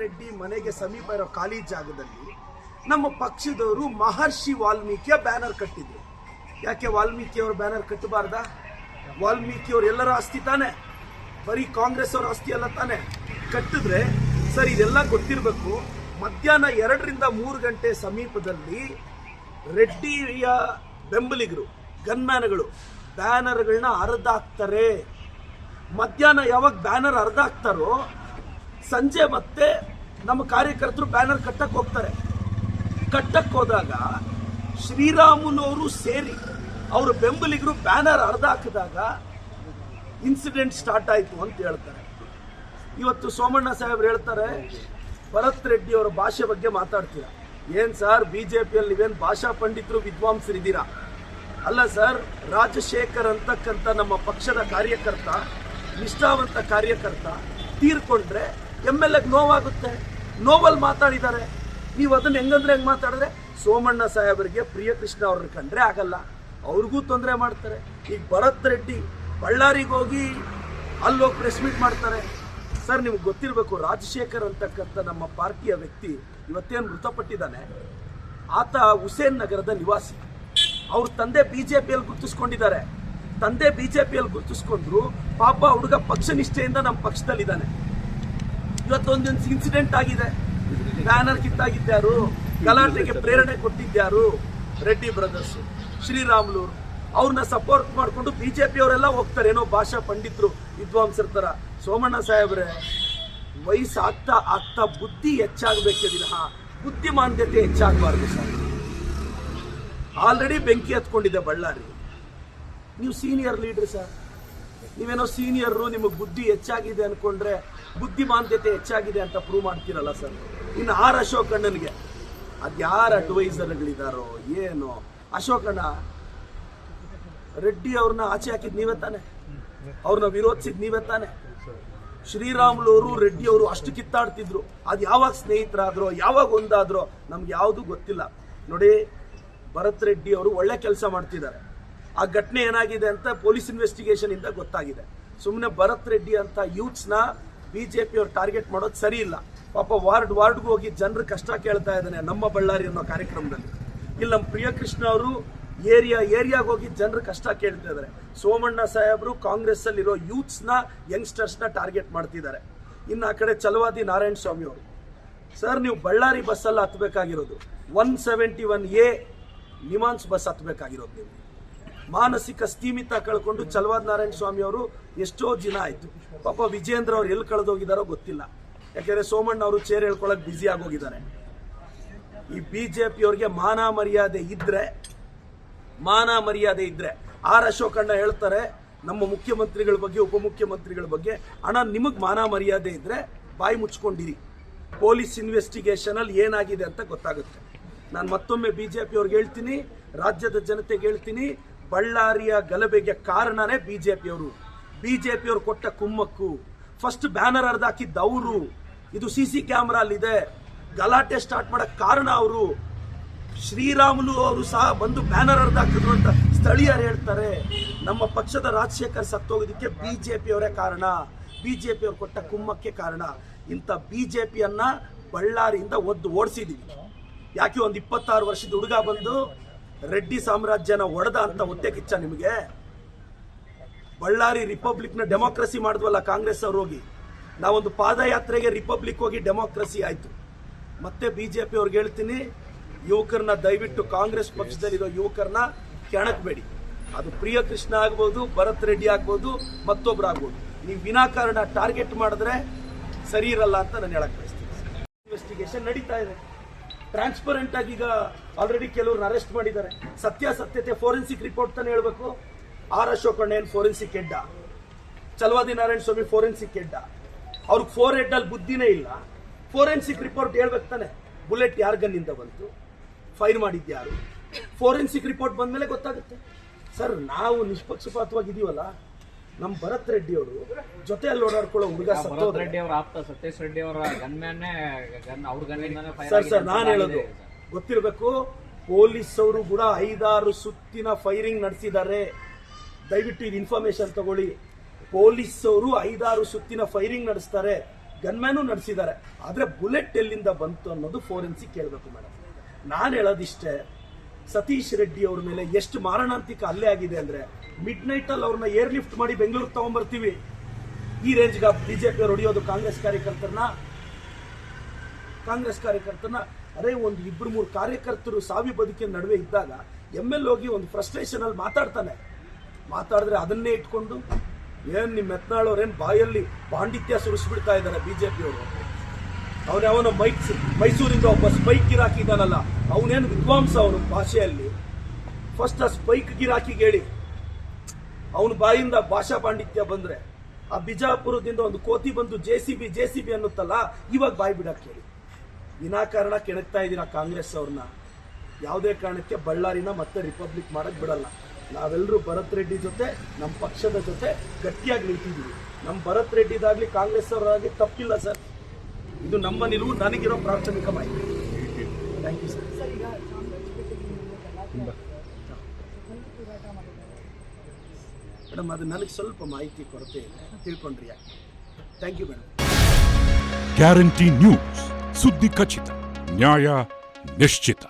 ರೆಡ್ಡಿ ಮನೆಗೆ ಸಮೀಪ ಇರೋ ಖಾಲಿ ಜಾಗದಲ್ಲಿ ನಮ್ಮ ಪಕ್ಷದವರು ಮಹರ್ಷಿ ವಾಲ್ಮೀಕಿಯ ಬ್ಯಾನರ್ ಕಟ್ಟಿದ್ರು. ಯಾಕೆ ವಾಲ್ಮೀಕಿಯವ್ರ ಬ್ಯಾನರ್ ಕಟ್ಟಬಾರ್ದ? ವಾಲ್ಮೀಕಿಯವರು ಎಲ್ಲರ ಆಸ್ತಿ ತಾನೆ? ಬರೀ ಕಾಂಗ್ರೆಸ್ ಅವ್ರ ಆಸ್ತಿ ಅಲ್ಲ ತಾನೆ? ಕಟ್ಟಿದ್ರೆ ಸರ್ ಇದೆಲ್ಲ ಗೊತ್ತಿರಬೇಕು. ಮಧ್ಯಾಹ್ನ ಎರಡರಿಂದ ಮೂರು ಗಂಟೆ ಸಮೀಪದಲ್ಲಿ ರೆಡ್ಡಿಯ ಬೆಂಬಲಿಗರು ಗನ್ಮ್ಯಾನ್ಗಳು ಬ್ಯಾನರ್ಗಳನ್ನ ಹಾಕ್ತಾರೆ ಮಧ್ಯಾಹ್ನ ಯಾವಾಗ ಬ್ಯಾನರ್ ಹರಿದಾಕ್ತಾರೋ ಸಂಜೆ ಮತ್ತೆ ನಮ್ಮ ಕಾರ್ಯಕರ್ತರು ಬ್ಯಾನರ್ ಕಟ್ಟಕ್ಕೆ ಹೋಗ್ತಾರೆ. ಕಟ್ಟಕ್ಕೆ ಹೋದಾಗ ಶ್ರೀರಾಮುಲವರು ಸೇರಿ ಅವರ ಬೆಂಬಲಿಗರು ಬ್ಯಾನರ್ ಅರ್ಧ ಹಾಕಿದಾಗ ಇನ್ಸಿಡೆಂಟ್ ಸ್ಟಾರ್ಟ್ ಆಯಿತು ಅಂತ ಹೇಳ್ತಾರೆ. ಇವತ್ತು ಸೋಮಣ್ಣ ಸಾಹೇಬ್ರು ಹೇಳ್ತಾರೆ, ಭರತ್ ರೆಡ್ಡಿ ಅವರ ಭಾಷೆ ಬಗ್ಗೆ ಮಾತಾಡ್ತೀರಾ? ಏನ್ ಸರ್, ಬಿಜೆಪಿಯಲ್ಲಿ ನೀವೇನು ಭಾಷಾ ಪಂಡಿತರು ವಿದ್ವಾಂಸರಿದ್ದೀರಾ ಅಲ್ಲ ಸರ್, ರಾಜಶೇಖರ್ ಅಂತಕ್ಕಂಥ ನಮ್ಮ ಪಕ್ಷದ ಕಾರ್ಯಕರ್ತ, ನಿಷ್ಠಾವಂತ ಕಾರ್ಯಕರ್ತ ತೀರ್ಕೊಂಡ್ರೆ ಎಂ ಎಲ್ ಎಗೆ ನೋವಾಗುತ್ತೆ. ನೋವಲ್ಲಿ ಮಾತಾಡಿದ್ದಾರೆ. ನೀವು ಅದನ್ನು ಹೆಂಗಂದ್ರೆ ಹೆಂಗೆ ಮಾತಾಡಿದ್ರೆ? ಸೋಮಣ್ಣ ಸಾಹೇಬರಿಗೆ ಪ್ರಿಯಕೃಷ್ಣ ಅವ್ರನ್ನ ಕಂಡ್ರೆ ಆಗಲ್ಲ. ಅವ್ರಿಗೂ ತೊಂದರೆ ಮಾಡ್ತಾರೆ. ಈಗ ಭರತ್ ರೆಡ್ಡಿ ಬಳ್ಳಾರಿಗೆ ಹೋಗಿ ಅಲ್ಲೋಗಿ ಪ್ರೆಸ್ ಮೀಟ್ ಮಾಡ್ತಾರೆ. ಸರ್ ನಿಮ್ಗೆ ಗೊತ್ತಿರಬೇಕು, ರಾಜಶೇಖರ್ ಅಂತಕ್ಕಂಥ ನಮ್ಮ ಪಾರ್ಟಿಯ ವ್ಯಕ್ತಿ ಇವತ್ತೇನು ಮೃತಪಟ್ಟಿದ್ದಾನೆ. ಆತ ಹುಸೇನ್ ನಗರದ ನಿವಾಸಿ. ಅವ್ರ ತಂದೆ ಬಿ ಜೆ ಪಿಯಲ್ಲಿ ಗುರುತಿಸ್ಕೊಂಡಿದ್ದಾರೆ. ತಂದೆ ಬಿ ಜೆ ಪಿಯಲ್ಲಿ ಗುರುತಿಸ್ಕೊಂಡ್ರು ಪಾಪ ಹುಡುಗ ಪಕ್ಷ ನಿಷ್ಠೆಯಿಂದ ನಮ್ಮ ಪಕ್ಷದಲ್ಲಿದ್ದಾನೆ. ಇವತ್ತೊಂದು ಇನ್ಸಿಡೆಂಟ್ ಆಗಿದೆ. ಬ್ಯಾನರ್ ಕಿತ್ತಾಗಿದ್ದಾರು ಗಲಾಟೆಗೆ ಪ್ರೇರಣೆ ಕೊಟ್ಟಿದ್ದಾರು ರೆಡ್ಡಿ ಬ್ರದರ್ಸ್ ಶ್ರೀರಾಮ್ಲೂರು ಅವ್ರನ್ನ ಸಪೋರ್ಟ್ ಮಾಡಿಕೊಂಡು ಬಿಜೆಪಿ ಅವರೆಲ್ಲ ಹೋಗ್ತಾರೆ. ಏನೋ ಭಾಷಾ ಪಂಡಿತರು, ವಿದ್ವಾಂಸರ ತರ ಸೋಮಣ್ಣ ಸಾಹೇಬ್ರೆ, ವಯಸ್ಸಾಗ್ತಾ ಆಗ್ತಾ ಬುದ್ಧಿ ಹೆಚ್ಚಾಗಬೇಕು ವಿನಃ ಬುದ್ಧಿಮಾಂದ್ಯತೆ ಹೆಚ್ಚಾಗಬಾರ್ದು ಸರ್. ಆಲ್ರೆಡಿ ಬೆಂಕಿ ಹತ್ಕೊಂಡಿದೆ ಬಳ್ಳಾರಿ. ನೀವು ಸೀನಿಯರ್ ಲೀಡರ್ ಸರ್. ನೀವೇನೋ ಸೀನಿಯರು ನಿಮಗೆ ಬುದ್ಧಿ ಹೆಚ್ಚಾಗಿದೆ ಅನ್ಕೊಂಡ್ರೆ ಬುದ್ಧಿಮಾಂದ್ಯತೆ ಹೆಚ್ಚಾಗಿದೆ ಅಂತ ಪ್ರೂವ್ ಮಾಡ್ತೀರಲ್ಲ ಸರ್ ಇನ್ನು ಆರ್ ಅಶೋಕಣ್ಣನಿಗೆ ಅದ್ಯಾರ ಅಡ್ವೈಸರ್ಗಳಿದಾರೋ ಅಶೋಕ್ ಅಶೋಕಣ್ಣ ರೆಡ್ಡಿ ಅವ್ರನ್ನ ಆಚೆ ಹಾಕಿದ್ ನೀವೇ ತಾನೆ. ಅವ್ರನ್ನ ವಿರೋಧಿಸಿದ್ ನೀವೇ ತಾನೆ. ಶ್ರೀರಾಮುಲವರು ರೆಡ್ಡಿ ಅವರು ಅಷ್ಟು ಕಿತ್ತಾಡ್ತಿದ್ರು. ಅದು ಯಾವಾಗ ಸ್ನೇಹಿತರಾದ್ರೋ, ಯಾವಾಗ ಒಂದಾದ್ರೋ ನಮ್ಗೆ ಯಾವುದು ಗೊತ್ತಿಲ್ಲ. ನೋಡಿ, ಭರತ್ ರೆಡ್ಡಿ ಅವರು ಒಳ್ಳೆ ಕೆಲಸ ಮಾಡ್ತಿದ್ದಾರೆ. ಆ ಘಟನೆ ಏನಾಗಿದೆ ಅಂತ ಪೊಲೀಸ್ ಇನ್ವೆಸ್ಟಿಗೇಷನ್ ಇಂದ ಗೊತ್ತಾಗಿದೆ. ಸುಮ್ಮನೆ ಭರತ್ ರೆಡ್ಡಿ ಅಂತ ಯೂತ್ಸ್ನ ಬಿಜೆಪಿ ಅವ್ರು ಟಾರ್ಗೆಟ್ ಮಾಡೋದು ಸರಿ ಇಲ್ಲ. ಪಾಪ ವಾರ್ಡ್, ವಾರ್ಡ್ಗೆ ಹೋಗಿ ಜನರು ಕಷ್ಟ ಕೇಳ್ತಾ ಇದ್ದಾನೆ ನಮ್ಮ ಬಳ್ಳಾರಿ ಅನ್ನೋ ಕಾರ್ಯಕ್ರಮದಲ್ಲಿ. ಇಲ್ಲಿ ನಮ್ಮ ಪ್ರಿಯಕೃಷ್ಣ ಅವರು ಏರಿಯಾ, ಏರಿಯಾಗೆ ಹೋಗಿ ಜನರು ಕಷ್ಟ ಕೇಳ್ತಾ ಇದ್ದಾರೆ. ಸೋಮಣ್ಣ ಸಾಹೇಬರು ಕಾಂಗ್ರೆಸ್ ಅಲ್ಲಿರೋ ಯೂತ್ಸ್ನ ಯಂಗ್ಸ್ಟರ್ಸ್ನ ಟಾರ್ಗೆಟ್ ಮಾಡ್ತಿದ್ದಾರೆ. ಇನ್ನು ಆ ಕಡೆ ಚಲವಾದಿ ನಾರಾಯಣ ಸ್ವಾಮಿ ಅವರು. ಸರ್ ನೀವು ಬಳ್ಳಾರಿ ಬಸ್ಸಲ್ಲಿ ಹತ್ತಬೇಕಾಗಿರೋದು one seventy one A NIMHANS bus ಹತ್ತಬೇಕಾಗಿರೋದು ನೀವು. ಮಾನಸಿಕ ಸ್ಥೀಮಿತ ಕಳ್ಕೊಂಡು ಚಲವಾದ ನಾರಾಯಣ ಸ್ವಾಮಿ ಅವರು ಎಷ್ಟೋ ದಿನ ಆಯ್ತು. ಪಾಪ ವಿಜೇಂದ್ರ ಅವ್ರು ಎಲ್ಲಿ ಕಳೆದೋಗಿದಾರೋ ಗೊತ್ತಿಲ್ಲ. ಯಾಕಂದ್ರೆ ಸೋಮಣ್ಣ ಅವರು ಚೇರ್ ಹೇಳ್ಕೊಳಕ್ ಬ್ಯುಸಿ ಆಗೋಗಿದ್ದಾರೆ. ಈ ಬಿಜೆಪಿ ಅವ್ರಿಗೆ ಮಾನ ಮರ್ಯಾದೆ ಇದ್ರೆ, ಮಾನ ಮರ್ಯಾದೆ ಇದ್ರೆ ಆರ್ ಅಶೋಕಣ್ಣ ಹೇಳ್ತಾರೆ, ನಮ್ಮ ಮುಖ್ಯಮಂತ್ರಿಗಳ ಬಗ್ಗೆ, ಉಪಮುಖ್ಯಮಂತ್ರಿಗಳ ಬಗ್ಗೆ ಹಣ ನಿಮಗ್ ಮಾನ ಮರ್ಯಾದೆ ಇದ್ರೆ ಬಾಯಿ ಮುಚ್ಕೊಂಡಿರಿ. ಪೊಲೀಸ್ ಇನ್ವೆಸ್ಟಿಗೇಷನ್ ಅಲ್ಲಿ ಏನಾಗಿದೆ ಅಂತ ಗೊತ್ತಾಗುತ್ತೆ. ನಾನು ಮತ್ತೊಮ್ಮೆ ಬಿಜೆಪಿ ಅವ್ರಿಗೆ ಹೇಳ್ತೀನಿ, ರಾಜ್ಯದ ಜನತೆಗೆ ಹೇಳ್ತೀನಿ ಬಳ್ಳಾರಿಯ ಗಲಭೆಗೆ ಕಾರಣನೇ ಬಿಜೆಪಿ ಅವರು ಬಿಜೆಪಿ ಅವರು ಕೊಟ್ಟ ಕುಮ್ಮಕ್ಕು. ಫಸ್ಟ್ ಬ್ಯಾನರ್ ಹರಿದಾಕಿದ್ದ ಅವರು. ಇದು ಸಿ ಸಿ ಕ್ಯಾಮ್ರಾ ಅಲ್ಲಿದೆ. ಗಲಾಟೆ ಸ್ಟಾರ್ಟ್ ಮಾಡಕ್ ಕಾರಣ ಅವರು. ಶ್ರೀರಾಮುಲು ಅವರು ಸಹ ಬಂದು ಬ್ಯಾನರ್ ಹರಿದಾಕಿದ್ರು ಅಂತ ಸ್ಥಳೀಯರು ಹೇಳ್ತಾರೆ. ನಮ್ಮ ಪಕ್ಷದ ರಾಜಶೇಖರ್ ಸತ್ತೋಗೋದಕ್ಕೆ ಬಿಜೆಪಿ ಅವರೇ ಕಾರಣ. ಬಿಜೆಪಿ ಅವರು ಕೊಟ್ಟ ಕುಮ್ಮಕ್ಕೆ ಕಾರಣ. ಇಂಥ ಬಿಜೆಪಿಯನ್ನ ಬಳ್ಳಾರಿಯಿಂದ ಒದ್ದು ಓಡಿಸಿದೀವಿ. ಯಾಕೆ ಒಂದು ಇಪ್ಪತ್ತಾರು ವರ್ಷದ ಹುಡುಗ ಬಂದು ರೆಡ್ಡಿ ಸಾಮ್ರಾಜ್ಯನ ಒಡೆದ ಅಂತ ಒತ್ತೆ ಕಿಚ್ಚ ನಿಮಗೆ? ಬಳ್ಳಾರಿ ರಿಪಬ್ಲಿಕ್ನ ಡೆಮೋಕ್ರಸಿ ಮಾಡಿದ್ವಲ್ಲ ಕಾಂಗ್ರೆಸ್ ಅವ್ರು ಹೋಗಿ. ನಾವೊಂದು ಪಾದಯಾತ್ರೆಗೆ ರಿಪಬ್ಲಿಕ್ ಹೋಗಿ ಡೆಮೋಕ್ರಸಿ ಆಯ್ತು. ಮತ್ತೆ ಬಿಜೆಪಿ ಅವ್ರಿಗೆ ಹೇಳ್ತೀನಿ, ಯುವಕರನ್ನ ದಯವಿಟ್ಟು ಕಾಂಗ್ರೆಸ್ ಪಕ್ಷದಲ್ಲಿರೋ ಯುವಕರನ್ನ ಕೆಣಕಬೇಡಿ. ಅದು ಪ್ರಿಯ ಕೃಷ್ಣ ಆಗ್ಬೋದು, ಭರತ್ ರೆಡ್ಡಿ ಆಗ್ಬೋದು, ಮತ್ತೊಬ್ರು ಆಗ್ಬೋದು. ನೀವು ವಿನಾಕಾರಣ ಟಾರ್ಗೆಟ್ ಮಾಡಿದ್ರೆ ಸರಿ ಇರಲ್ಲ ಅಂತ ನಾನು ಹೇಳಕ್ ಬಯಸ್ತೀನಿ. ಇನ್ವೆಸ್ಟಿಗೇಷನ್ ನಡೀತಾ ಇದೆ. ಟ್ರಾನ್ಸ್ಪರೆಂಟ್ ಆಗಿ ಈಗ ಆಲ್ರೆಡಿ ಕೆಲವರು ಅರೆಸ್ಟ್ ಮಾಡಿದ್ದಾರೆ. ಸತ್ಯಾಸತ್ಯತೆ ಫೋರೆನ್ಸಿಕ್ ರಿಪೋರ್ಟ್ ತಾನೇ ಹೇಳ್ಬೇಕು. ಆರ್ ಅಶೋಕ್ ಅಣ್ಣ ಫೋರೆನ್ಸಿಕ್ ಹೆಡ್ಡ. ಚಲವಾದಿ ನಾರಾಯಣ ಸ್ವಾಮಿ ಫೋರೆನ್ಸಿಕ್ ಹೆಡ್ಡ. ಅವ್ರಿಗೆ ಫೋರ್ ಹೆಡ್ ಅಲ್ಲಿ ಬುದ್ಧಿನೇ ಇಲ್ಲ. ಫೋರೆನ್ಸಿಕ್ ರಿಪೋರ್ಟ್ ಹೇಳ್ಬೇಕು ತಾನೆ. ಬುಲೆಟ್ ಯಾರ ಗನ್ನಿಂದ ಬಂತು? ಫೈರ್ ಮಾಡಿದ್ಯಾರು ಫೋರೆನ್ಸಿಕ್ ರಿಪೋರ್ಟ್ ಬಂದ್ಮೇಲೆ ಗೊತ್ತಾಗುತ್ತೆ. ಸರ್ ನಾವು ನಿಷ್ಪಕ್ಷಪಾತವಾಗಿದೀವಲ್ಲ ನಮ್ಮ ಭರತ್ ರೆಡ್ಡಿ ಅವರು ಜೊತೆಯಲ್ಲಿ ಓಡಾಡ್ಕೊಳ್ಳೋ ಹುಡುಗ ಭರತ್ ಸತ್ತೋದ್ರೆ. ರೆಡ್ಡಿ ಅವರ ಆಪ್ತ ಸತೀಶ್ ರೆಡ್ಡಿ ಅವರ ಗನ್ಮ್ಯಾನ್ನೇ ಗನ್ ಅವ್ರ ಗನ್ನಿಂದಾನೇ ಫೈರ್ ಸರ್ ಸರ್ ನಾನು ಹೇಳೋದು. ಗೊತ್ತಿರಬೇಕು ಪೊಲೀಸ್ ಅವರು ಕೂಡ ಐದಾರು ಸುತ್ತಿನ ಫೈರಿಂಗ್ ನಡೆಸಿದ್ದಾರೆ. ದಯವಿಟ್ಟು ಇದು ಇನ್ಫಾರ್ಮೇಶನ್ ತಗೊಳ್ಳಿ. ಪೊಲೀಸ್ ಅವರು ಐದಾರು ಸುತ್ತಿನ ಫೈರಿಂಗ್ ನಡೆಸ್ತಾರೆ. ಗನ್ಮ್ಯಾನು ನಡೆಸಿದ್ದಾರೆ. ಆದ್ರೆ ಬುಲೆಟ್ ಎಲ್ಲಿಂದ ಬಂತು ಅನ್ನೋದು ಫೋರೆನ್ಸಿಕ್ ಕೇಳಬೇಕು ಮೇಡಮ್ ನಾನು ಹೇಳೋದಿಷ್ಟೇ ಸತೀಶ್ ರೆಡ್ಡಿ ಅವ್ರ ಮೇಲೆ ಎಷ್ಟು ಮಾರಣಾಂತಿಕ ಅಲ್ಲೇ ಆಗಿದೆ ಅಂದ್ರೆ ಮಿಡ್ ನೈಟ್ ಅಲ್ಲಿ ಅವ್ರನ್ನ ಏರ್ ಲಿಫ್ಟ್ ಮಾಡಿ ಬೆಂಗಳೂರಿಗೆ ತಗೊಂಡ್ಬರ್ತೀವಿ ಈ ರೇಂಜ್ಗೆ ಬಿಜೆಪಿ ಅವ್ರು ಹೊಡಿಯೋದು ಕಾಂಗ್ರೆಸ್ ಕಾರ್ಯಕರ್ತರನ್ನ. ಕಾಂಗ್ರೆಸ್ ಕಾರ್ಯಕರ್ತನ ಅರೆ ಒಂದು ಇಬ್ರು ಮೂರು ಕಾರ್ಯಕರ್ತರು ಸಾವಿ ಬದುಕಿನ ನಡುವೆ ಇದ್ದಾಗ ಎಂ ಎಲ್ ಹೋಗಿ ಒಂದು ಫ್ರಸ್ಟ್ರೇಷನ್ ಅಲ್ಲಿ ಮಾತಾಡ್ತಾನೆ. ಮಾತಾಡಿದ್ರೆ ಅದನ್ನೇ ಇಟ್ಕೊಂಡು, ಏನ್ ನಿಮ್ಮ ಮೆತ್ನಾಳವ್ರೇನ್ ಬಾಯಲ್ಲಿ ಪಾಂಡಿತ್ಯ ಸುರಿಸ್ಬಿಡ್ತಾ ಇದ್ದಾರೆ ಬಿಜೆಪಿಯವರು ಅವನ ಅವನ ಮೈಕ್ ಮೈಸೂರಿಂದ ಒಬ್ಬ ಸ್ಪೈಕ್ ಗಿರಾಕಿ ಇದ್ದಾನಲ್ಲ ಅವನೇನು ವಿದ್ವಾಂಸ ಅವನು ಭಾಷೆಯಲ್ಲಿ. ಫಸ್ಟ್ ಆ ಸ್ಪೈಕ್ ಗಿರಾಕಿಗೆ ಹೇಳಿ. ಅವನ ಬಾಯಿಂದ ಭಾಷಾ ಪಾಂಡಿತ್ಯ ಬಂದ್ರೆ. ಆ ಬಿಜಾಪುರದಿಂದ ಒಂದು ಕೋತಿ ಬಂದು J C B, J C B ಅನ್ನುತ್ತಲ್ಲ, ಇವಾಗ ಬಾಯಿ ಬಿಡಕ್ಕೆ ಹೇಳಿ. ವಿನಾಕಾರಣ ಕೆಣಕ್ತಾ ಇದ್ದೀರಾ ಕಾಂಗ್ರೆಸ್ ಅವ್ರನ್ನ. ಯಾವುದೇ ಕಾರಣಕ್ಕೆ ಬಳ್ಳಾರಿನ ಮತ್ತೆ ರಿಪಬ್ಲಿಕ್ ಮಾಡಕ್ಕೆ ಬಿಡಲ್ಲ. ನಾವೆಲ್ಲರೂ ಭರತ್ ರೆಡ್ಡಿ ಜೊತೆ ನಮ್ಮ ಪಕ್ಷದ ಜೊತೆ ಗಟ್ಟಿಯಾಗಿ ನಿಂತಿದ್ದೀವಿ. ನಮ್ಮ ಭರತ್ ರೆಡ್ಡಿದಾಗಲಿ ಕಾಂಗ್ರೆಸ್ ಅವರಾಗಲಿ ತಪ್ಪಿಲ್ಲ ಸರ್. ಇದು ನಮ್ಮ ನಿಲುವು ನನಗಿರೋ ಪ್ರಾಥಮಿಕ ಮಾಹಿತಿ. ಥ್ಯಾಂಕ್ ಯು ಸರ್ ಮೇಡಮ್ ಅದು ನನಗೆ ಸ್ವಲ್ಪ ಮಾಹಿತಿ ಕೊರತೆ ಇದೆ. ತಿಳ್ಕೊಂಡ್ರಿ ಯಾಕೆ? Thank you madam. Guarantee news ಸುದ್ದಿ ಖಚಿತ ನ್ಯಾಯ ನಿಶ್ಚಿತ.